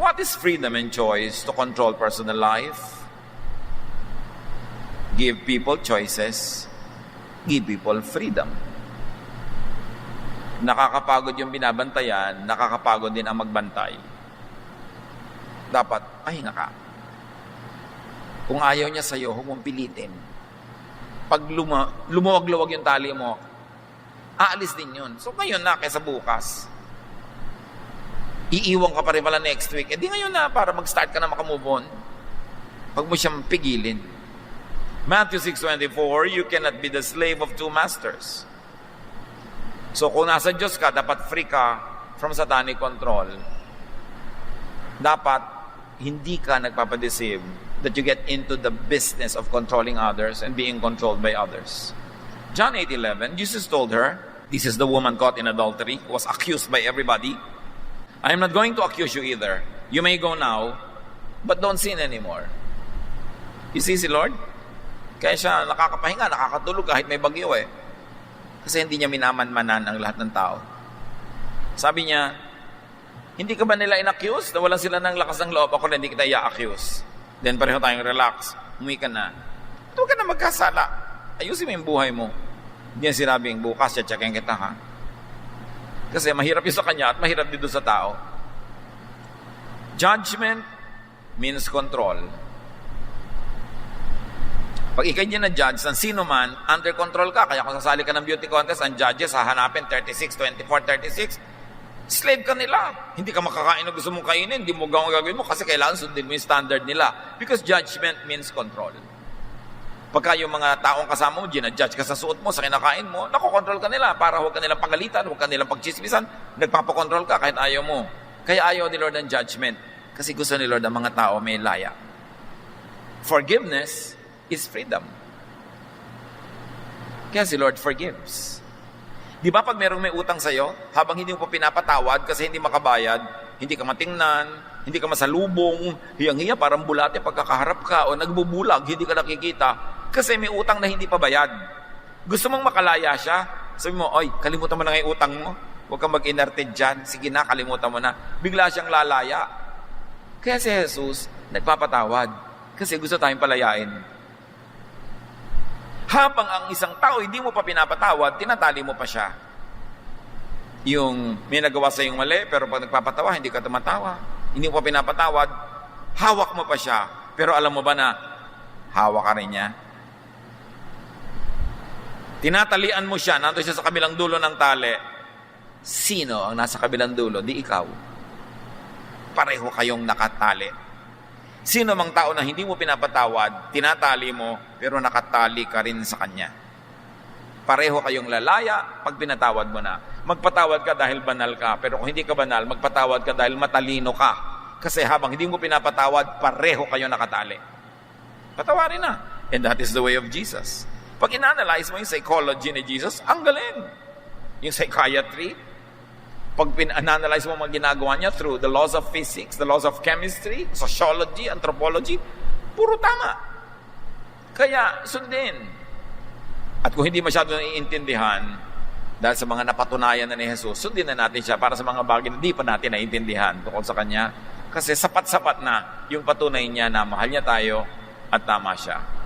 What is freedom and choice to control personal life? Give people choices. Give people freedom. Nakakapagod yung binabantayan, nakakapagod din ang magbantay. Dapat, pahinga ka. Kung ayaw niya sa'yo, huwag mong pilitin. Pag luma, lumuwag-luwag yung tali mo, aalis din yun. So ngayon na, kaysa bukas. Iiwan ka pa rin pala next week. E di ngayon na, para mag-start ka na makamove on. Pag mo siyang pigilin. Matthew 6.24, you cannot be the slave of two masters. So kung nasa Diyos ka, dapat free ka from satanic control. Dapat hindi ka nagpapadeceive that you get into the business of controlling others and being controlled by others. John 8.11, Jesus told her, this is the woman caught in adultery, was accused by everybody. I am not going to accuse you either. You may go now, but don't sin anymore. You see si Lord? Kaya siya nakakapahinga, nakakatulog kahit may bagyo eh. Kasi hindi niya minamanmanan ang lahat ng tao. Sabi niya, hindi ka ba nila in-accuse? Na wala sila ng lakas ng loob. Ako na hindi kita i-accuse. Then pareho tayong relax. Umuwi ka na. Huwag ka na magkasala. Ayusin mo yung buhay mo. Hindi niya sinabing, bukas, checkin kita ha. Kasi mahirap yun sa kanya at mahirap din sa tao. Judgment means control. Pag ikay niya na judge ng sino man, under control ka. Kaya kung sasali ka ng beauty contest, ang judges hahanapin 36, 24, 36. Slave ka nila. Hindi ka makakain na gusto mong kainin. Hindi mo gawin gagawin mo kasi kailangan sundin mo yung standard nila. Because judgment means control. Pagka yung mga taong kasama mo, ginadjudge ka sa suot mo, sa kinakain mo, nakokontrol ka nila para huwag ka nilang pagalitan, huwag ka nilang pagchismisan, nagpapakontrol ka kahit ayaw mo. Kaya ayaw ni Lord ng judgment. Kasi gusto ni Lord ang mga tao may laya. Forgiveness is freedom. Kaya si Lord forgives. Di ba pag merong may utang sa'yo, habang hindi mo pa pinapatawad kasi hindi makabayad, hindi ka matingnan, hindi ka masalubong, hiyang-hiya, parang bulate pagkakaharap ka o nagbubulag, hindi ka nakikita, kasi may utang na hindi pa bayad. Gusto mong makalaya siya, sabi mo, oy, kalimutan mo na nga utang mo. Huwag kang mag-inerte dyan. Sige na, kalimutan mo na. Bigla siyang lalaya. Kaya si Jesus, nagpapatawad. Kasi gusto tayong palayain. Habang ang isang tao hindi mo pa pinapatawad, tinatali mo pa siya. Yung may nagawa sa yung mali, pero pag nagpapatawa, hindi ka tumatawa. Hindi mo pa pinapatawad, hawak mo pa siya. Pero alam mo ba na hawak ka rin niya? Tinatalian mo siya, nandun siya sa kabilang dulo ng tali. Sino ang nasa kabilang dulo? Di ikaw. Pareho kayong nakatali. Sino mang tao na hindi mo pinapatawad, tinatali mo, pero nakatali ka rin sa kanya. Pareho kayong lalaya pag pinatawad mo na. Magpatawad ka dahil banal ka, pero kung hindi ka banal, magpatawad ka dahil matalino ka. Kasi habang hindi mo pinapatawad, pareho kayo nakatali. Patawarin na. And that is the way of Jesus. Pag inanalyze mo yung psychology ni Jesus, ang galing. Yung psychiatry, pag pinanalyze mo mga ginagawa niya through the laws of physics, the laws of chemistry, sociology, anthropology, puro tama. Kaya sundin. At kung hindi masyado naiintindihan, dahil sa mga napatunayan na ni Jesus, sundin na natin siya para sa mga bagay na di pa natin naiintindihan tungkol sa Kanya. Kasi sapat-sapat na yung patunay niya na mahal niya tayo at tama siya.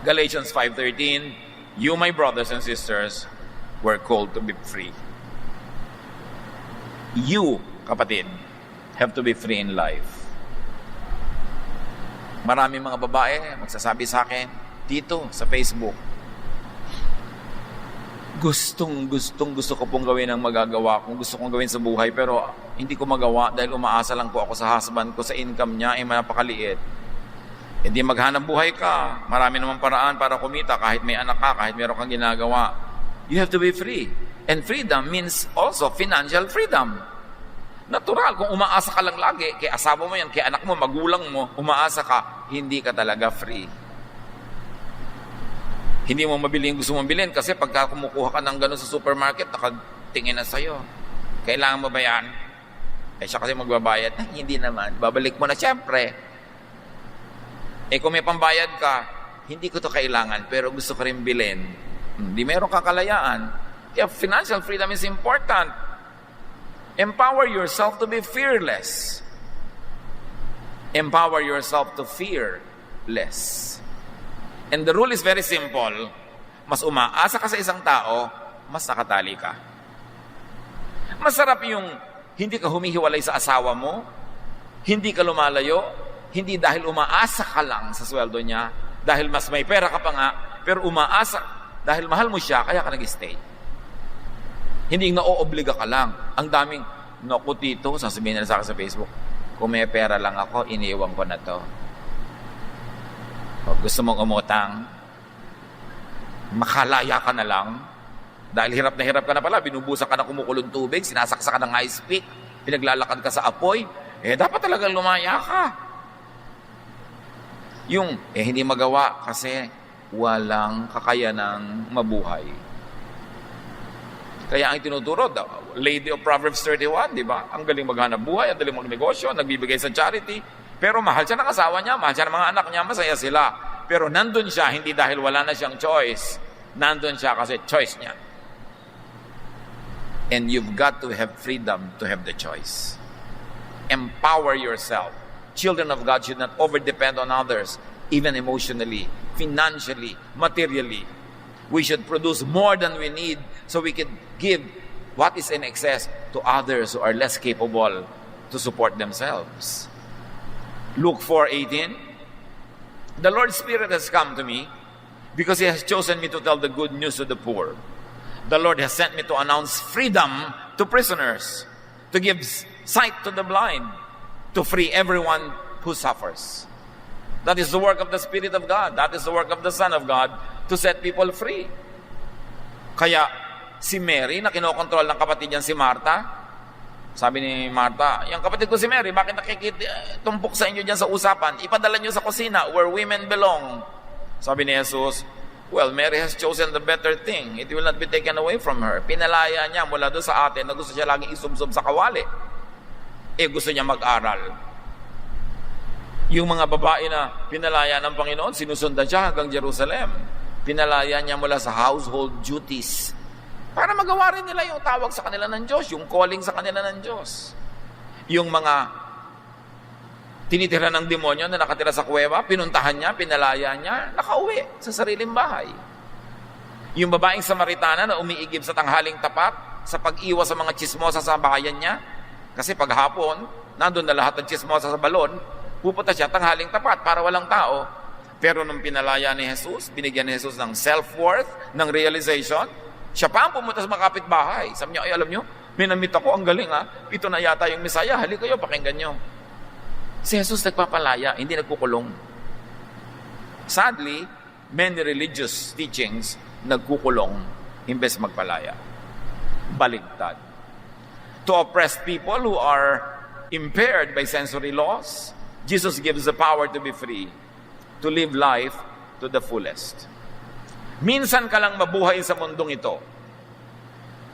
Galatians 5.13, You, my brothers and sisters, were called to be free. You, kapatid, have to be free in life. Maraming mga babae magsasabi sa akin, dito sa Facebook, gustong gustong gusto ko pong gawin ang magagawa kung gusto kong gawin sa buhay pero hindi ko magawa dahil umaasa lang po ako sa husband ko sa income niya ay napakaliit. Hindi maghanap buhay ka. Marami naman paraan para kumita kahit may anak ka, kahit meron kang ginagawa. You have to be free. And freedom means also financial freedom. Natural, kung umaasa ka lang lagi, kay asawa mo yan, kay anak mo, magulang mo, umaasa ka, hindi ka talaga free. Hindi mo mabili yung gusto mong bilhin kasi pagka kumukuha ka ng gano'n sa supermarket, nakatingin na sa'yo. Kailangan mo ba yan? Eh siya kasi magbabayad. Ay, hindi naman. Babalik mo na. Siyempre, eh kung may pambayad ka, hindi ko to kailangan pero gusto ko rin bilhin. Hindi meron kang kalayaan. Kaya financial freedom is important. Empower yourself to be fearless. Empower yourself to fear less. And the rule is very simple. Mas umaasa ka sa isang tao, mas nakatali ka. Masarap yung hindi ka humihiwalay sa asawa mo, hindi ka lumalayo, hindi dahil umaasa ka lang sa sweldo niya, dahil mas may pera ka pa nga, pero umaasa dahil mahal mo siya, kaya ka nag-stay. Hindi naoobliga ka lang. Ang daming, naku tito, sasabihin nila sa akin sa Facebook, kung may pera lang ako, iniiwan ko na to. O, gusto mong umutang, makalaya ka na lang. Dahil hirap na hirap ka na pala, binubusan ka na kumukulong tubig, sinasaksa ka ng ice pick, pinaglalakad ka sa apoy, eh dapat talaga lumaya ka. Yung, eh hindi magawa kasi walang kakayanang mabuhay. Kaya ang tinuturo, the Lady of Proverbs 31, di ba? Ang galing maghanap buhay, ang galing magnegosyo, nagbibigay sa charity. Pero mahal siya ng asawa niya, mahal siya ng mga anak niya, masaya sila. Pero nandun siya, hindi dahil wala na siyang choice. Nandun siya kasi choice niya. And you've got to have freedom to have the choice. Empower yourself. Children of God should not overdepend on others, even emotionally, financially, materially. We should produce more than we need so we can give what is in excess to others who are less capable to support themselves. Luke 4:18 The Lord's Spirit has come to me because he has chosen me to tell the good news to the poor. The Lord has sent me to announce freedom to prisoners, to give sight to the blind, to free everyone who suffers. That is the work of the Spirit of God. That is the work of the Son of God to set people free. Kaya si Mary na kinokontrol ng kapatid niyan si Martha, sabi ni Martha, yung kapatid ko si Mary, bakit nakikita, tumpok sa inyo dyan sa usapan? Ipadala niyo sa kusina where women belong. Sabi ni Jesus, well, Mary has chosen the better thing. It will not be taken away from her. Pinalaya niya mula doon sa atin na gusto siya laging isubsob sa kawali. Eh, gusto niya mag-aral. Yung mga babae na pinalaya ng Panginoon, sinusundan siya hanggang Jerusalem. Pinalaya niya mula sa household duties. Para magawa rin nila yung tawag sa kanila ng Diyos, yung calling sa kanila ng Diyos. Yung mga tinitira ng demonyo na nakatira sa kuweba, pinuntahan niya, pinalaya niya, nakauwi sa sariling bahay. Yung babaeng Samaritana na umiigib sa tanghaling tapat, sa pag-iwas sa mga chismosa sa bahayan niya, kasi paghapon, nandun na lahat ng chismosa sa balon, pupunta siya tanghaling tapat para walang tao. Pero nung pinalaya ni Jesus, binigyan ni Jesus ng self-worth, ng realization, siya pa ang pumunta sa mga kapitbahay. Sabi niya, ay alam niyo, minamit ako, ang galing ha. Ito na yata yung Misaya, hali kayo, pakinggan niyo. Si Jesus nagpapalaya, hindi nagkukulong. Sadly, many religious teachings nagkukulong imbes magpalaya. Baligtad. To oppress people who are impaired by sensory laws, Jesus gives the power to be free, to live life to the fullest. Minsan ka lang mabuhay sa mundong ito.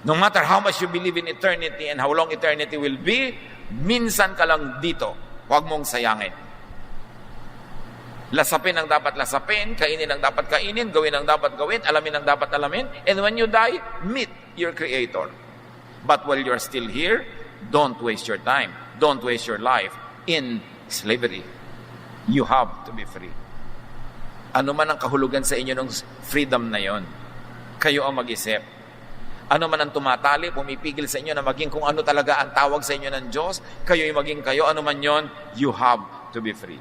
No matter how much you believe in eternity and how long eternity will be, minsan ka lang dito. Huwag mong sayangin. Lasapin ang dapat lasapin, kainin ang dapat kainin, gawin ang dapat gawin, alamin ang dapat alamin, and when you die, meet your Creator. But while you're still here, don't waste your time. Don't waste your life in slavery. You have to be free. Ano man ang kahulugan sa inyo ng freedom na yon, kayo ang mag-isip. Ano man ang tumatali, pumipigil sa inyo na maging kung ano talaga ang tawag sa inyo ng Diyos, kayo ay maging kayo, ano man yon, you have to be free.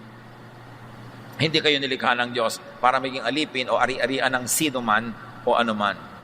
Hindi kayo nilikha ng Diyos para maging alipin o ari-arian ng sino man o ano man.